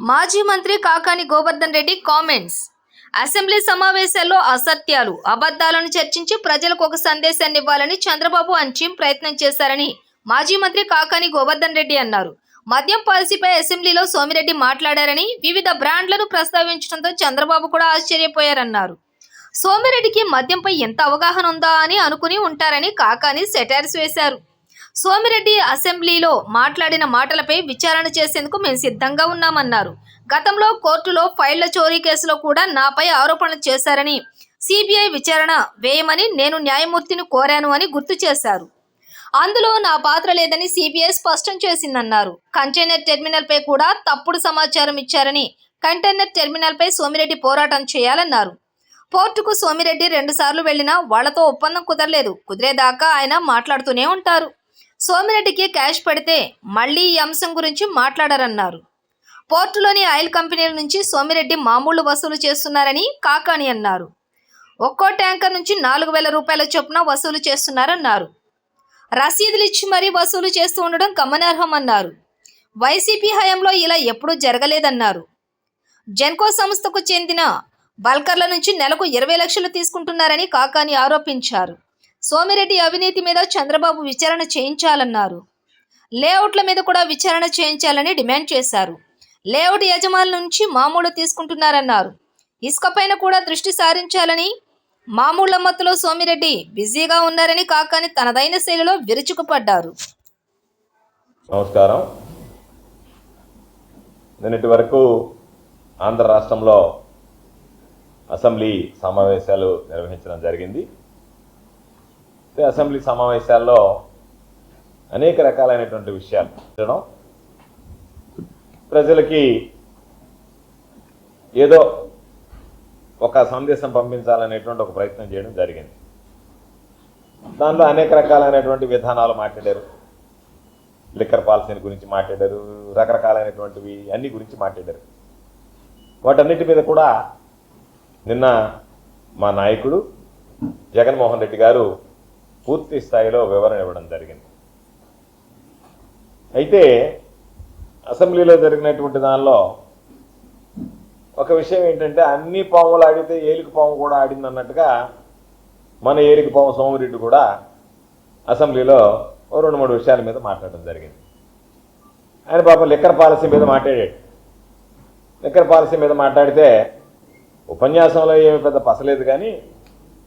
మాజీ మంత్రి Kakani Govardhan Reddy comments. Assembly సమావేశాల్లో అసత్యాలు అబద్ధాలను చర్చించి ప్రజలకు ఒక సందేశాన్ని ఇవ్వాలని చంద్రబాబు అంచిం ప్రయత్నం చేశారని మాజీ మంత్రి కాకాని గోవర్ధన్ రెడ్డి అన్నారు. మద్యం పాలసీపై అసెంబ్లీలో సోమిరెడ్డి మాట్లాడారని వివిధ బ్రాండ్లను ప్రస్తావించడంతో చంద్రబాబు కూడా ఆశ్చర్యపోయారన్నారు. సోమిరెడ్డికి మద్యంపై ఎంత అవగాహన ఉందా అని అనుకుని ఉంటారని కాకాని సెటైర్స్ వేశారు. సోమిరెడ్డి అసెంబ్లీలో మాట్లాడిన మాటలపై విచారణ చేసేందుకు మేము సిద్ధంగా ఉన్నామన్నారు. గతంలో కోర్టులో ఫైళ్ళ చోరీ కేసులో కూడా నాపై ఆరోపణలు చేశారని సిబిఐ విచారణ వేయమని నేను న్యాయమూర్తిని కోరాను అని గుర్తు చేశారు. అందులో నా పాత్ర లేదని సిబిఐ స్పష్టం చేసిందన్నారు. కంటైనర్ టెర్మినల్ పై కూడా తప్పుడు సమాచారం ఇచ్చారని కంటైనర్ టెర్మినల్ పై సోమిరెడ్డి పోరాటం చేయాలన్నారు. పోర్టుకు సోమిరెడ్డి రెండుసార్లు వెళ్ళినా వాళ్ళతో ఒప్పందం కుదరలేదు. కుదిరేదాకా ఆయన మాట్లాడుతూనే ఉంటారు. సోమిరెడ్డికి క్యాష్ పెడితే మళ్ళీ ఈ అంశం గురించి మాట్లాడారన్నారు. పోర్టులోని ఆయిల్ కంపెనీల నుంచి సోమిరెడ్డి మామూలు వసూలు చేస్తున్నారని కాకాని అన్నారు. ఒక్కో ట్యాంకర్ నుంచి నాలుగు వేల రూపాయల చొప్పున వసూలు చేస్తున్నారన్నారు. రసీదులు ఇచ్చి మరీ వసూలు చేస్తూ ఉండడం గమనార్హం అన్నారు. వైసీపీ హయాంలో ఇలా ఎప్పుడూ జరగలేదన్నారు. జెన్కో సంస్థకు చెందిన బల్కర్ల నుంచి నెలకు ఇరవై లక్షలు తీసుకుంటున్నారని కాకాని ఆరోపించారు. సోమిరెడ్డి అవినీతి మీద చంద్రబాబు విచారణ చేయించాలన్నారు. లేఅవుట్ల మీద కూడా విచారణ చేయించాలని డిమాండ్ చేశారు. లేఅవుట్ యజమానుల నుంచి మామూలు తీసుకుంటున్నారన్నారు. ఇసుక పైన కూడా దృష్టి సారించాలని మామూళ్ళ మత్తులో సోమిరెడ్డి బిజీగా ఉన్నారని కాకాని తనదైన శైలిలో విరుచుకుపడ్డారు. నమస్కారం. నిన్నటి వరకు ఆంధ్ర రాష్ట్రంలో అసెంబ్లీ సమావేశాలు నిర్వహించడం జరిగింది. అసెంబ్లీ సమావేశాల్లో అనేక రకాలైనటువంటి విషయాలు చేయడం ప్రజలకి ఏదో ఒక సందేశం పంపించాలనేటువంటి ఒక ప్రయత్నం చేయడం జరిగింది. దానిలో అనేక రకాలైనటువంటి విధానాలు మాట్లాడారు. లిక్కర్ పాలసీని గురించి మాట్లాడారు రకరకాలైనటువంటివి అన్ని గురించి మాట్లాడారు. వాటన్నిటి మీద కూడా నిన్న మా నాయకుడు జగన్మోహన్ రెడ్డి గారు పూర్తి స్థాయిలో వివరణ ఇవ్వడం జరిగింది. అయితే అసెంబ్లీలో జరిగినటువంటి దానిలో ఒక విషయం ఏంటంటే అన్ని పాములు ఆడితే ఏలికి పాము కూడా ఆడింది అన్నట్టుగా మన ఏలికి పాము సోమిరెడ్డి కూడా అసెంబ్లీలో రెండు మూడు విషయాల మీద మాట్లాడడం జరిగింది. ఆయన పాపం లిక్కర్ పాలసీ మీద మాట్లాడాడు. లిక్కర్ పాలసీ మీద మాట్లాడితే ఉపన్యాసంలో ఏమి పెద్ద పసలేదు కానీ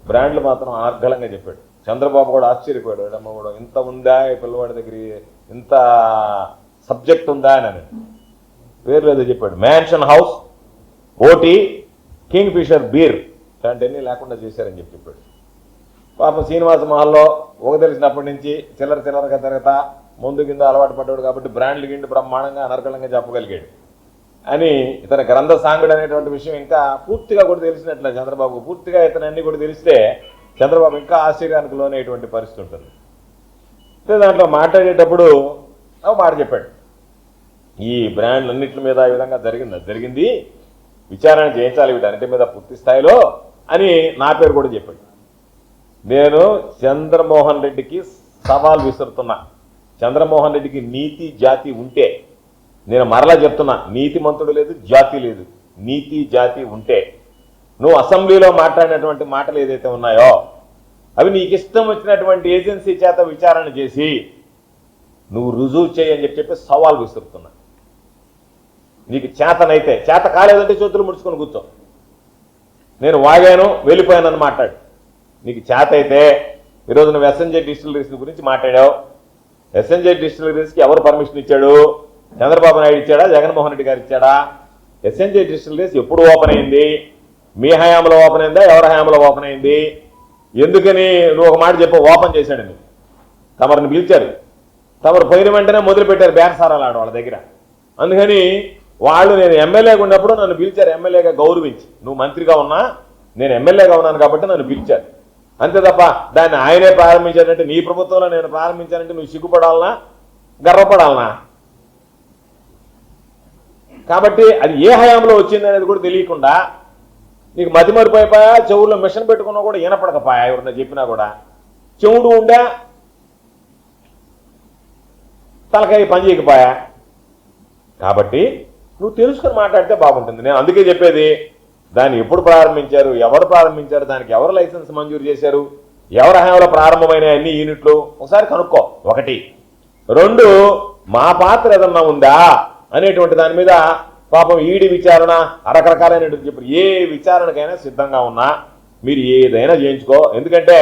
బ్రాండ్లు మాత్రం ఆర్ఘలంగా చెప్పాడు. చంద్రబాబు కూడా ఆశ్చర్యపోయాడు. అమ్మ కూడా ఇంత ఉందా? ఈ పిల్లవాడి దగ్గర ఇంత సబ్జెక్ట్ ఉందా? అని పేరు లేదో చెప్పాడు. Mansion House OT Kingfisher beer ఇలాంటివన్నీ లేకుండా చేశారని చెప్పి చెప్పాడు. పాపం శ్రీనివాస మహల్లో ఒక తెలిసినప్పటి నుంచి చిల్లర చిల్లరగా తిరగతా ముందు కింద అలవాటు పడ్డాడు కాబట్టి బ్రాండ్లు గిండి బ్రహ్మాండంగా అనర్గళంగా చెప్పగలిగాడు. అని ఇతని గ్రంథ సాంగుడు అనేటువంటి విషయం ఇంకా పూర్తిగా కూడా తెలిసినట్లే చంద్రబాబు. పూర్తిగా ఇతను అన్ని కూడా తెలిస్తే చంద్రబాబు ఇంకా ఆశ్చర్యానికి లోనేటువంటి పరిస్థితి ఉంటుంది. అయితే దాంట్లో మాట్లాడేటప్పుడు ఒక మాట చెప్పాడు. ఈ బ్రాండ్లు అన్నింటి మీద ఈ విధంగా జరిగింది. జరిగింది. విచారణ చేయించాలి వీటన్నిటి మీద పూర్తి స్థాయిలో అని నా పేరు కూడా చెప్పాడు. నేను చంద్రమోహన్ రెడ్డికి సవాల్ విసురుతున్నా. చంద్రమోహన్ రెడ్డికి నీతి జాతి ఉంటే నేను మరలా చెప్తున్నా నీతి మంతుడు లేదు జాతి లేదు. నీతి జాతి ఉంటే నువ్వు అసెంబ్లీలో మాట్లాడినటువంటి మాటలు ఏదైతే ఉన్నాయో అవి నీకు ఇష్టం వచ్చినటువంటి ఏజెన్సీ చేత విచారణ చేసి నువ్వు రుజువు చేయని చెప్పి చెప్పి సవాల్ విసురుతున్నా. నీకు చేతనైతే చేత కాలేదంటే చేతులు ముడుచుకొని కూర్చో. నేను వాగాను వెళ్ళిపోయానని మాట్లాడు. నీకు చేత అయితే ఈరోజు నువ్వు ఎస్ఎన్జే డిస్టిలరీస్ గురించి మాట్లాడావు. ఎస్ఎన్జే డిస్టిలరీస్కి ఎవరు పర్మిషన్ ఇచ్చాడు? చంద్రబాబు నాయుడు ఇచ్చాడా? జగన్మోహన్ రెడ్డి గారు ఇచ్చాడా? ఎస్ఎన్జే డిస్టిలరీస్ ఎప్పుడు ఓపెన్ అయింది? మీ హయాంలో ఓపెన్ అయిందా? ఎవరి హయాంలో ఓపెన్ అయింది? ఎందుకని నువ్వు ఒక మాట చెప్పు ఓపెన్ చేశాడని తమరిని పిలిచారు. తమరు పోయిన వెంటనే మొదలుపెట్టారు బేరసారాలు ఆడ వాళ్ళ దగ్గర. అందుకని వాళ్ళు నేను ఎమ్మెల్యేగా ఉన్నప్పుడు నన్ను పిలిచారు ఎమ్మెల్యేగా గౌరవించి. నువ్వు మంత్రిగా ఉన్నా నేను ఎమ్మెల్యేగా ఉన్నాను కాబట్టి నన్ను పిలిచారు. అంతే తప్ప దాన్ని ఆయనే ప్రారంభించాడంటే నీ ప్రభుత్వంలో నేను ప్రారంభించానంటే నువ్వు సిగ్గుపడాలనా? గర్వపడాలనా? కాబట్టి అది ఏ హయాంలో వచ్చింది అనేది కూడా తెలియకుండా నీకు మతి మరిపోయిపోయా చెవుల్లో మిషన్ పెట్టుకున్నా కూడా ఈనపడకపోయా ఎవరన్నా చెప్పినా కూడా. చెవుడు ఉండా తలకాయ పని చేయకపోయా. కాబట్టి నువ్వు తెలుసుకొని మాట్లాడితే బాగుంటుంది. నేను అందుకే చెప్పేది దాన్ని ఎప్పుడు ప్రారంభించారు ఎవరు ప్రారంభించారు దానికి ఎవరు లైసెన్స్ మంజూరు చేశారు ఎవరి హయాంలో ప్రారంభమైన అన్ని యూనిట్లు ఒకసారి కనుక్కో. ఒకటి. రెండు మా పాత్ర ఏదన్నా ఉందా? అనేటువంటి దాని మీద పాపం ఈడి విచారణ రకరకాలైనటువంటి చెప్పారు ఏ విచారణకైనా సిద్ధంగా ఉన్నా మీరు ఏదైనా చేయించుకో. ఎందుకంటే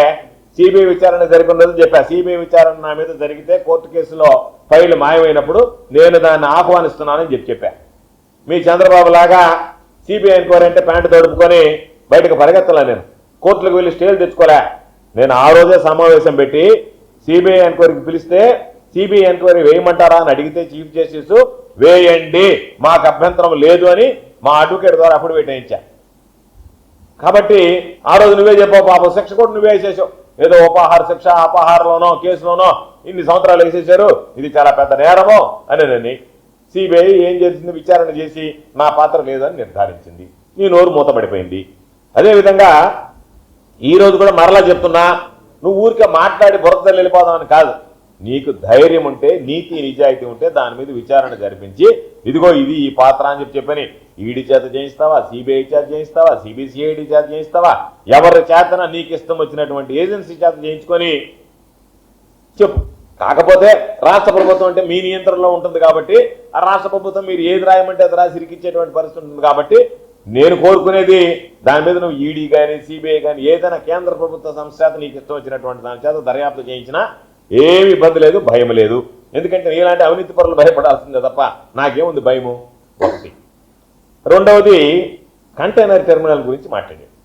సిబిఐ విచారణ జరిగిన చెప్పా. సిబిఐ విచారణ నా మీద జరిగితే కోర్టు కేసులో ఫైల్ మాయమైనప్పుడు నేను దాన్ని ఆహ్వానిస్తున్నానని చెప్పి చెప్పా. మీ చంద్రబాబు లాగా సిబిఐ ఎంక్వైరీ అంటే ప్యాంటు తడుపుకొని బయటకు పరిగెత్తలే నేను. కోర్టులకు వెళ్ళి స్టేలు తెచ్చుకోలే. నేను ఆ రోజే సమావేశం పెట్టి సిబిఐ ఎంక్వైరీకి పిలిస్తే సిబిఐ ఎంక్వైరీ వేయమంటారా అని అడిగితే చీఫ్ జస్టిస్ వేయండి మాకు అభ్యంతరం లేదు అని మా అడ్వకేట్ ద్వారా అప్పుడు వేయించా కాబట్టి ఆ రోజు నువ్వే చెప్పావు పాపం శిక్ష కూడా నువ్వే వేసేసావు ఏదో ఉపాహార శిక్ష అపహారంలోనో కేసులోనో ఇన్ని సంవత్సరాలు వేసేసారు ఇది చాలా పెద్ద నేరమో అని నన్ను సిబిఐ ఏం చేసింది? విచారణ చేసి నా పాత్ర లేదని నిర్ధారించింది. నీ నోరు మూతపడిపోయింది. అదేవిధంగా ఈ రోజు కూడా మరలా చెప్తున్నా నువ్వు ఊరికే మాట్లాడి బురద వెళ్ళిపోదామని కాదు. నీకు ధైర్యం ఉంటే నీతి నిజాయితీ ఉంటే దాని మీద విచారణ జరిపించి ఇదిగో ఇది ఈ పాత్ర అని చెప్పి చెప్పని ఈడీ చేత చేయిస్తావా సిబిఐ చేత చేయిస్తావా సిబిసిఐడి చేత చేయిస్తావా ఎవరి చేతన నీకు ఇష్టం వచ్చినటువంటి ఏజెన్సీ చేత చేయించుకొని చెప్పు. కాకపోతే రాష్ట్ర ప్రభుత్వం అంటే మీ నియంత్రణలో ఉంటుంది కాబట్టి ఆ రాష్ట్ర ప్రభుత్వం మీరు ఏది రాయమంటే అది రాసి ఇరికిచ్చేటువంటి పరిస్థితి ఉంటుంది కాబట్టి నేను కోరుకునేది దాని మీద నువ్వు ఈడీ కానీ సిబిఐ కానీ ఏదైనా కేంద్ర ప్రభుత్వ సంస్థ చేత నీకు ఇష్టం వచ్చినటువంటి దాని చేత దర్యాప్తు చేయించినా ఏమి ఇబ్బంది లేదు భయం లేదు. ఎందుకంటే నీలాంటి అవినీతి పరులు భయపడాల్సిందే తప్ప నాకేముంది భయము? ఒకటి. రెండవది కంటైనర్ టెర్మినల్ గురించి మాట్లాడాడు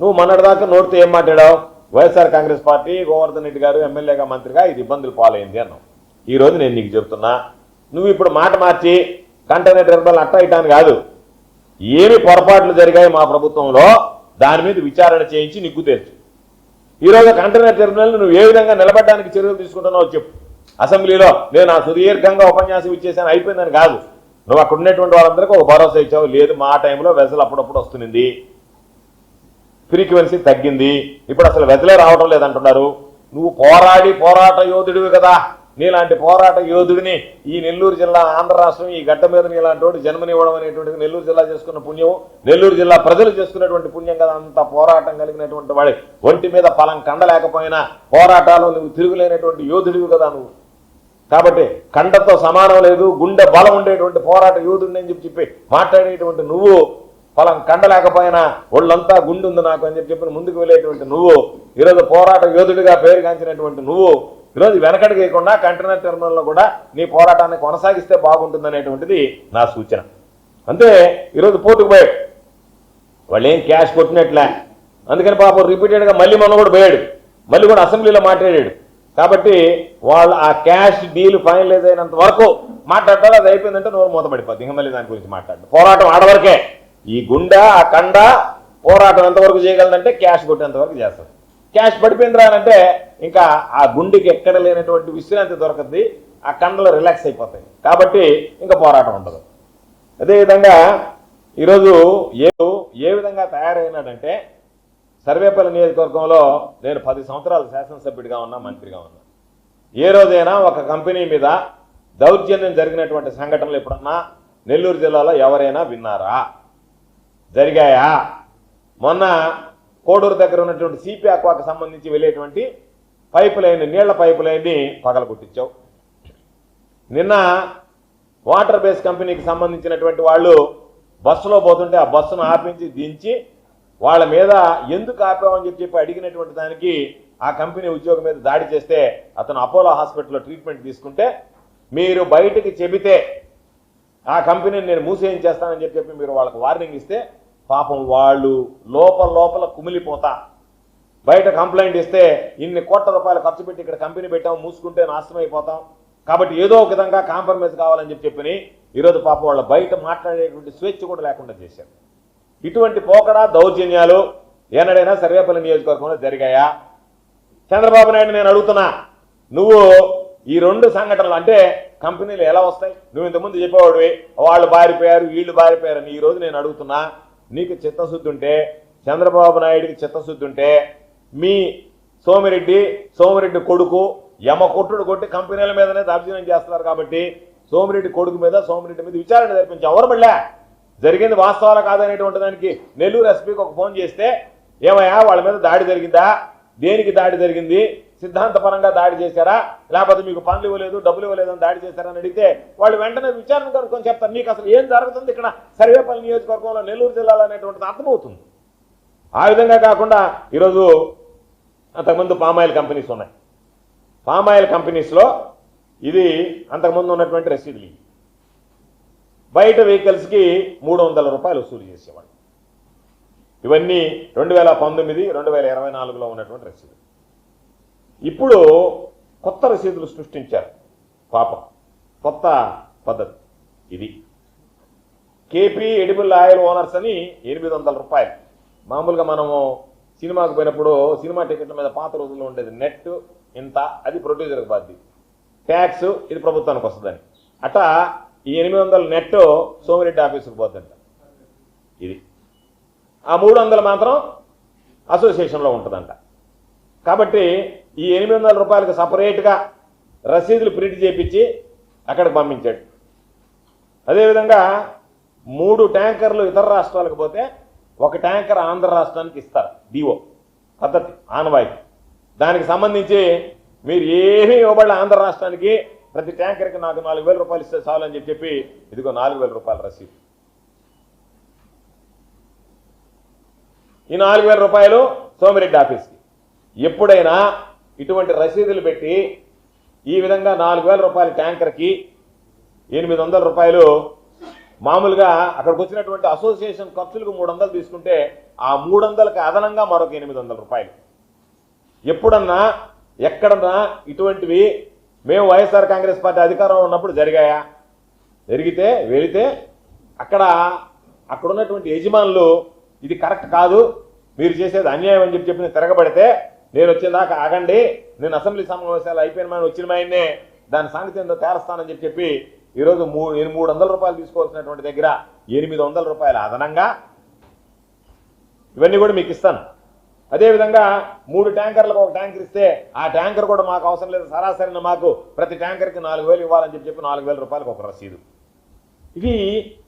నువ్వు మొన్నటిదాకా నోటితో ఏం మాట్లాడావు? YSR Congress party Govardhan Reddy గారు ఎమ్మెల్యేగా మంత్రిగా ఇది ఇబ్బందులు పాలైంది అన్నావు. ఈరోజు నేను నీకు చెప్తున్నా నువ్వు ఇప్పుడు మాట మార్చి కంటైనర్ టెర్మినల్ అట్టా ఇటాను కాదు. ఏమి పొరపాట్లు జరిగాయి మా ప్రభుత్వంలో దాని మీద విచారణ చేయించి నిగ్గు తెచ్చు ఈ రోజు కంటైనర్ టెర్మినల్ నువ్వు ఏ విధంగా నిలబడడానికి చర్యలు తీసుకుంటున్నావు చెప్పు. అసెంబ్లీలో నేను ఆ సుదీర్ఘంగా ఉపన్యాసం ఇచ్చేసాను అయిపోయిందని కాదు. నువ్వు అక్కడ ఉన్నటువంటి వాళ్ళందరికీ ఒక భరోసా ఇచ్చావు. లేదు మా టైంలో వెసలు అప్పుడప్పుడు వస్తుంది ఫ్రీక్వెన్సీ తగ్గింది. ఇప్పుడు అసలు వెదలే రావడం లేదంటున్నారు. నువ్వు పోరాడి పోరాట యోధుడివి కదా. నీలాంటి పోరాట యోధుడిని ఈ నెల్లూరు జిల్లా ఆంధ్ర రాష్ట్రం ఈ గడ్డ మీద నీలాంటి వాడు జన్మనివ్వడం అనేటువంటిది నెల్లూరు జిల్లా చేసుకున్న పుణ్యం నెల్లూరు జిల్లా ప్రజలు చేసుకున్నటువంటి పుణ్యం కదా అంత పోరాటం కలిగినటువంటి వాడి. ఒంటి మీద ఫలం కండలేకపోయినా పోరాటాలు నువ్వు తిరుగులేనటువంటి యోధుడివి కదా నువ్వు. కాబట్టి కండతో సమానం లేదు గుండె బలం ఉండేటువంటి పోరాట యోధుడిని అని చెప్పి చెప్పి మాట్లాడేటువంటి నువ్వు ఫలం కండలేకపోయినా ఒళ్ళంతా గుండు ఉంది నాకు అని చెప్పి చెప్పిన ముందుకు వెళ్ళేటువంటి నువ్వు ఈరోజు పోరాట యోధుడిగా పేరుగాంచినటువంటి నువ్వు ఈరోజు వెనకడికి వేయకుండా కంటైనర్ టెర్మినల్లో కూడా నీ పోరాటాన్ని కొనసాగిస్తే బాగుంటుందనేటువంటిది నా సూచన. అంతే ఈరోజు పోర్టుకు పోయాడు. వాళ్ళు ఏం క్యాష్ కొట్టినట్లే. అందుకని పాపం రిపీటెడ్గా మళ్ళీ మనం కూడా పోయాడు. మళ్ళీ కూడా అసెంబ్లీలో మాట్లాడాడు. కాబట్టి వాళ్ళు ఆ క్యాష్ డీల్ ఫైనలైజ్ అయినంత వరకు మాట్లాడతారు అది అయిపోయిందంటే నోరు మూత ఇంకా మళ్ళీ దాని గురించి మాట్లాడు పోరాటం ఆడవరకే. ఈ గుండె ఆ కండ పోరాటం ఎంతవరకు చేయగలదంటే క్యాష్ కొట్టేంతవరకు చేస్తారు క్యాష్ పడిపోయిందిరా అని అంటే ఇంకా ఆ గుండెకి ఎక్కడ లేనటువంటి విశ్రాంతి దొరకద్ది ఆ కండలు రిలాక్స్ అయిపోతాయి. కాబట్టి ఇంకా పోరాటం ఉండదు. అదేవిధంగా ఈరోజు ఏ ఏ విధంగా తయారైనాడంటే సర్వేపల్లి నియోజకవర్గంలో నేను పది సంవత్సరాలు శాసనసభ్యుడిగా ఉన్నా మంత్రిగా ఉన్నా. ఏ రోజైనా ఒక కంపెనీ మీద దౌర్జన్యం జరిగినటువంటి సంఘటనలు ఎప్పుడన్నా నెల్లూరు జిల్లాలో ఎవరైనా విన్నారా? జరిగాయా? మొన్న కోడూరు దగ్గర ఉన్నటువంటి సిపి అక్వాకు సంబంధించి వెళ్ళేటువంటి పైపు లైన్ నీళ్ళ పైపు లైన్ని పగలగొట్టించావు నిన్న వాటర్ బేస్ కంపెనీకి సంబంధించినటువంటి వాళ్ళు బస్సులో పోతుంటే ఆ బస్సును ఆపించి దించి వాళ్ళ మీద ఎందుకు ఆపామని చెప్పి చెప్పి అడిగినటువంటి దానికి ఆ కంపెనీ ఉద్యోగం మీద దాడి చేస్తే అతను అపోలో హాస్పిటల్లో ట్రీట్మెంట్ తీసుకుంటే మీరు బయటికి చెబితే ఆ కంపెనీని నేను మూసేయించేస్తానని చెప్పి చెప్పి మీరు వాళ్ళకి వార్నింగ్ ఇస్తే పాపం వాళ్ళు లోపల లోపల కుమిలిపోతా. బయట కంప్లైంట్ ఇస్తే ఇన్ని కోట్ల రూపాయలు ఖర్చు పెట్టి ఇక్కడ కంపెనీ పెట్టాం మూసుకుంటే నాశనం అయిపోతాం. కాబట్టి ఏదో ఒక విధంగా కాంప్రమైజ్ కావాలని చెప్పి చెప్పని ఈరోజు పాప వాళ్ళ బయట మాట్లాడేటువంటి స్వేచ్ఛ కూడా లేకుండా చేశారు. ఇటువంటి పోకడా దౌర్జన్యాలు ఏనాడైనా సర్వేపల్లి నియోజకవర్గంలో జరిగాయా? చంద్రబాబు నాయుడు నేను అడుగుతున్నా నువ్వు ఈ రెండు సంఘటనలు అంటే కంపెనీలు ఎలా వస్తాయి? నువ్వు ఇంతకుముందు చెప్పేవాడివి వాళ్ళు బారిపోయారు వీళ్ళు బారిపోయారని అని ఈ రోజు నేను అడుగుతున్నా నీకు చిత్తశుద్ధి ఉంటే చంద్రబాబు నాయుడికి చిత్తశుద్ధి ఉంటే మీ సోమిరెడ్డి సోమిరెడ్డి కొడుకు యమ కొట్టుడు కొట్టి కంపెనీల మీదనే దర్శనం చేస్తున్నారు కాబట్టి సోమిరెడ్డి కొడుకు మీద సోమిరెడ్డి మీద విచారణ జరిపించి. ఎవరు మళ్ళా? జరిగింది వాస్తవాలు కాదనేటువంటి దానికి నెల్లూరు ఎస్పీకి ఒక ఫోన్ చేస్తే ఏమయ్యా వాళ్ళ మీద దాడి జరిగిందా? దేనికి దాడి జరిగింది? సిద్ధాంతపరంగా దాడి చేశారా? లేకపోతే మీకు పనులు ఇవ్వలేదు డబ్బులు ఇవ్వలేదు అని దాడి చేశారని అడిగితే వాళ్ళు వెంటనే విచారణ కనుక్కొని చెప్తారు. నీకు అసలు ఏం జరుగుతుంది ఇక్కడ? సర్వేపల్లి నియోజకవర్గంలో నెల్లూరు జిల్లాలో అనేటువంటిది అర్థమవుతుంది. ఆ విధంగా కాకుండా ఈరోజు అంతకుముందు పామాయిల్ కంపెనీస్ ఉన్నాయి. పామాయిల్ కంపెనీస్లో ఇది అంతకుముందు ఉన్నటువంటి రసీదులు బయట వెహికల్స్కి మూడు వందల రూపాయలు వసూలు చేసేవాళ్ళు. ఇవన్నీ రెండు వేల పంతొమ్మిది రెండు వేల ఇరవై నాలుగులో ఉన్నటువంటి రసీదులు ఇప్పుడు కొత్త రసీదులు సృష్టించారు. పాపం. కొత్త పద్ధతి. ఇది. కేపీ ఎడిబుల్ ఆయిల్ ఓనర్స్ అని ఎనిమిది వందల రూపాయలు. మామూలుగా మనము సినిమాకు పోయినప్పుడు సినిమా టికెట్ల మీద పాత రోజుల్లో ఉండేది నెట్ ఇంత అది ప్రొడ్యూసర్కి బాధ్యత. ట్యాక్స్ ఇది ప్రభుత్వానికి వస్తుందని. అట్టా ఈ ఎనిమిది వందల నెట్ సోమిరెడ్డి ఆఫీసుకు పోతుందంట ఇది. ఆ మూడు వందలు మాత్రం అసోసియేషన్లో ఉంటుందంట. కాబట్టి ఈ ఎనిమిది వందల రూపాయలకు సపరేట్గా రసీదులు ప్రింట్ చేపించి అక్కడికి పంపించాడు. అదేవిధంగా మూడు ట్యాంకర్లు ఇతర రాష్ట్రాలకు పోతే ఒక ట్యాంకర్ ఆంధ్ర రాష్ట్రానికి ఇస్తారు డిఓ పద్ధతి ఆనవాయితీ. దానికి సంబంధించి మీరు ఏమీ ఇవ్వబడలే ఆంధ్ర రాష్ట్రానికి ప్రతి ట్యాంకర్కి నాకు నాలుగు వేల రూపాయలు ఇస్తే చాలు అని చెప్పి ఇదిగో నాలుగు వేల రూపాయల రసీదు. ఈ నాలుగు వేల రూపాయలు సోమిరెడ్డి ఆఫీస్కి. ఎప్పుడైనా ఇటువంటి రసీదులు పెట్టి ఈ విధంగా నాలుగు వేల రూపాయల ట్యాంకర్కి ఎనిమిది వందల రూపాయలు మామూలుగా అక్కడికి వచ్చినటువంటి అసోసియేషన్ ఖర్చులకు మూడు వందలు తీసుకుంటే ఆ మూడు వందలకు అదనంగా మరొక ఎనిమిది వందల రూపాయలు. ఎప్పుడన్నా ఎక్కడన్నా ఇటువంటివి మేము వైఎస్ఆర్ కాంగ్రెస్ పార్టీ అధికారంలో ఉన్నప్పుడు జరిగాయా? జరిగితే వెళితే అక్కడ అక్కడ ఉన్నటువంటి యజమానులు ఇది కరెక్ట్ కాదు మీరు చేసేది అన్యాయం అని చెప్పి చెప్పి తిరగబడితే నేను వచ్చేదాకా ఆగండి నేను అసెంబ్లీ సమావేశాలు అయిపోయిన వచ్చిన ఆయన్నే దాని సంగతి ఏందో తేరస్తానని చెప్పి చెప్పి ఈరోజు మూ మూడు వందల రూపాయలు తీసుకోవాల్సినటువంటి దగ్గర ఎనిమిది వందల రూపాయలు అదనంగా ఇవన్నీ కూడా మీకు ఇస్తాను. అదేవిధంగా మూడు ట్యాంకర్లకు ఒక ట్యాంకర్ ఇస్తే ఆ ట్యాంకర్ కూడా మాకు అవసరం లేదు. సరాసరిన మాకు ప్రతి ట్యాంకర్కి నాలుగు వేలు ఇవ్వాలని చెప్పి చెప్పి నాలుగు వేల రూపాయలకు ఒక రసీదు. ఇవి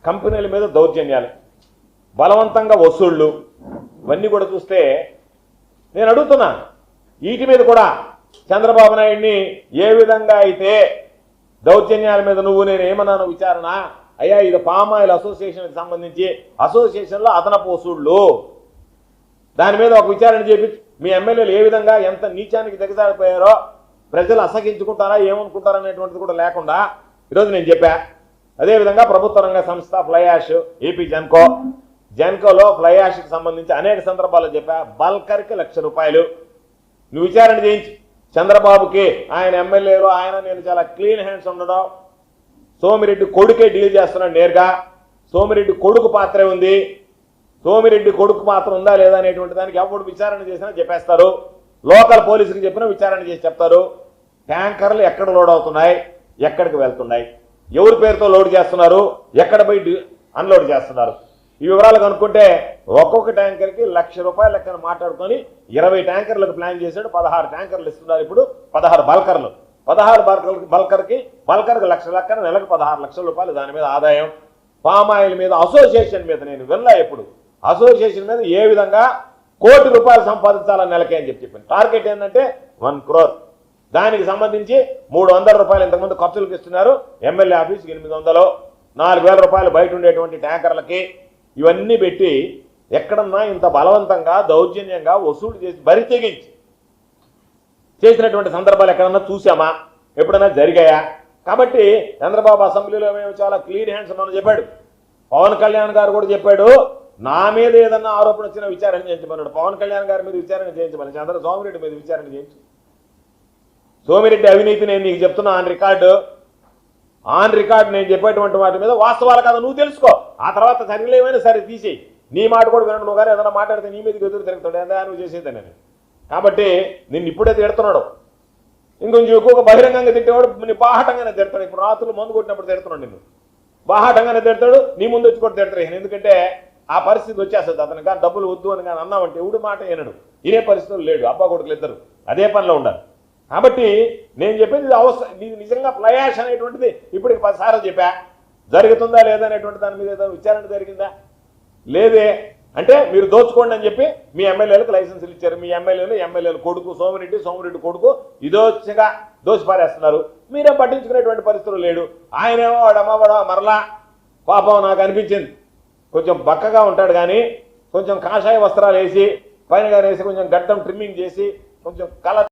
కంపెనీల మీద దౌర్జన్యాలు. బలవంతంగా వసూళ్ళు ఇవన్నీ కూడా చూస్తే నేను అడుగుతున్నా వీటి మీద కూడా చంద్రబాబు నాయుడిని ఏ విధంగా అయితే దౌర్జన్యాల మీద నువ్వు నేను ఏమన్నాను విచారణ అయ్యా ఇది పామాయిల్ అసోసియేషన్కి సంబంధించి అసోసియేషన్లో అదనపు వసూళ్ళు దాని మీద ఒక విచారణ చేపి మీ ఎమ్మెల్యేలు ఏ విధంగా ఎంత నీచానికి దిగజారిపోయారో ప్రజలు అసహించుకుంటారా ఏమనుకుంటారా అనేటువంటిది కూడా లేకుండా ఈరోజు నేను చెప్పా. అదేవిధంగా ప్రభుత్వ రంగ సంస్థ ఫ్లైయాష్ ఏపీ జెన్కో. జెన్కోలో ఫ్లైయాష్కి సంబంధించి అనేక సందర్భాల్లో చెప్పా బల్కర్కి లక్ష రూపాయలు. నువ్వు విచారణ చేయించి. చంద్రబాబుకి ఆయన ఎమ్మెల్యేలు ఆయన నేను చాలా క్లీన్ హ్యాండ్స్ ఉండడం. సోమిరెడ్డి కొడుకే డీల్ చేస్తున్నాడు నేరుగా. సోమిరెడ్డి కొడుకు పాత్రే ఉంది. సోమిరెడ్డి కొడుకు పాత్ర ఉందా లేదా అనేటువంటి దానికి ఎవడు విచారణ చేసినా చెప్పేస్తారు. లోకల్ పోలీసులకు చెప్పినా విచారణ చేసి చెప్తారు. ట్యాంకర్లు ఎక్కడ లోడ్ అవుతున్నాయి? ఎక్కడికి వెళ్తున్నాయి? ఎవరి పేరుతో లోడ్ చేస్తున్నారు? ఎక్కడ పోయి అన్లోడ్ చేస్తున్నారు? ఈ వివరాలు కనుక్కుంటే ఒక్కొక్క ట్యాంకర్కి లక్ష రూపాయల లెక్కన మాట్లాడుకొని ఇరవై ట్యాంకర్లకు ప్లాన్ చేశాడు పదహారు ట్యాంకర్లు ఇస్తున్నారు ఇప్పుడు పదహారు బల్కర్లు. పదహారు బల్కర్ బల్కర్కి బల్కర్కి లక్ష లెక్కన నెలకు పదహారు లక్షల రూపాయలు దాని మీద ఆదాయం. పామ్ ఆయిల్ మీద అసోసియేషన్ మీద నేను వినలా ఎప్పుడు. అసోసియేషన్ మీద ఏ విధంగా కోటి రూపాయలు సంపాదించాలని నెలకే అని చెప్పి చెప్పింది టార్గెట్ ఏంటంటే వన్ క్రోర్. దానికి సంబంధించి మూడు వందల రూపాయలు ఇంతకుముందు ఖర్చులకు ఇస్తున్నారు. ఎమ్మెల్యే ఆఫీస్కి ఎనిమిది వందలు. నాలుగు వేల రూపాయలు బయట ఉండేటువంటి ట్యాంకర్లకి ఇవన్నీ పెట్టి ఎక్కడన్నా ఇంత బలవంతంగా దౌర్జన్యంగా వసూలు చేసి బరి తెగించి చేసినటువంటి సందర్భాలు ఎక్కడన్నా చూసామా ఎప్పుడైనా జరిగాయా? కాబట్టి చంద్రబాబు అసెంబ్లీలో మేము చాలా క్లీన్ హ్యాండ్స్ మనం చెప్పాడు. పవన్ కళ్యాణ్ గారు కూడా చెప్పాడు నా మీద ఏదన్నా ఆరోపణ వచ్చినా విచారణ చేయించమన్నాడు. పవన్ కళ్యాణ్ గారి మీద విచారణ చేయించమని చంద్ర సోమిరెడ్డి మీద విచారణ చేయించు. సోమిరెడ్డి అవినీతి నేను నీకు చెప్తున్నా ఆన్ రికార్డు. ఆన్ రికార్డ్ నేను చెప్పేటువంటి వాటి మీద వాస్తవాలు కదా నువ్వు తెలుసుకో. ఆ తర్వాత సరిలేమైనా సరే తీసేయి. నీ మాట కూడా వినడు నువ్వు కానీ ఏదైనా మాట్లాడితే నీ మీదకి ఎదురు తిరుగుతాడు. ఏదా నువ్వు చేసేదని నేను కాబట్టి నిన్ను ఇప్పుడే తిడుతున్నాడు. ఇంకొంచెం ఎక్కువగా బహిరంగంగా తిట్టేవాడు నేను బాహటంగానే తిడతాడు. ఇప్పుడు రాత్రులు మందు కొట్టినప్పుడు తిడుతున్నాడు నిన్ను. బాహటంగానే తిడతాడు నీ ముందు వచ్చి కూడా తిడతాడు. ఎందుకంటే ఆ పరిస్థితి వచ్చేస్తుంది. అతను కానీ డబ్బులు వద్దు అని కానీ అన్నామంటే ఎవడు మాట వినడు. ఇనే పరిస్థితులు లేడు. అబ్బా కొడుకులు ఇద్దరు. అదే పనిలో ఉండాలి. కాబట్టి నేను చెప్పేది ఇది అవసరం ఇది నిజంగా ఫ్లయాష్ అనేటువంటిది. ఇప్పటికి పదిసార్లు చెప్పా. జరుగుతుందా లేదా అనేటువంటి దాని మీద ఏదైనా విచారణ జరిగిందా? లేదే. అంటే మీరు దోచుకోండి అని చెప్పి మీ ఎమ్మెల్యేలకు లైసెన్సులు ఇచ్చారు. మీ ఎమ్మెల్యేలు ఎమ్మెల్యేలు కొడుకు సోమిరెడ్డి సోమిరెడ్డి కొడుకు ఇదోచ్చగా దోసిపారేస్తున్నారు మీరే పట్టించుకునేటువంటి పరిస్థితులు లేడు. ఆయనేమో వాడమ్మ వాడ మరలా పాపం నాకు అనిపించింది. కొంచెం బక్కగా ఉంటాడు కానీ కొంచెం కాషాయ వస్త్రాలు వేసి పైన వేసి కొంచెం గడ్డం ట్రిమ్మింగ్ చేసి కొంచెం కలర్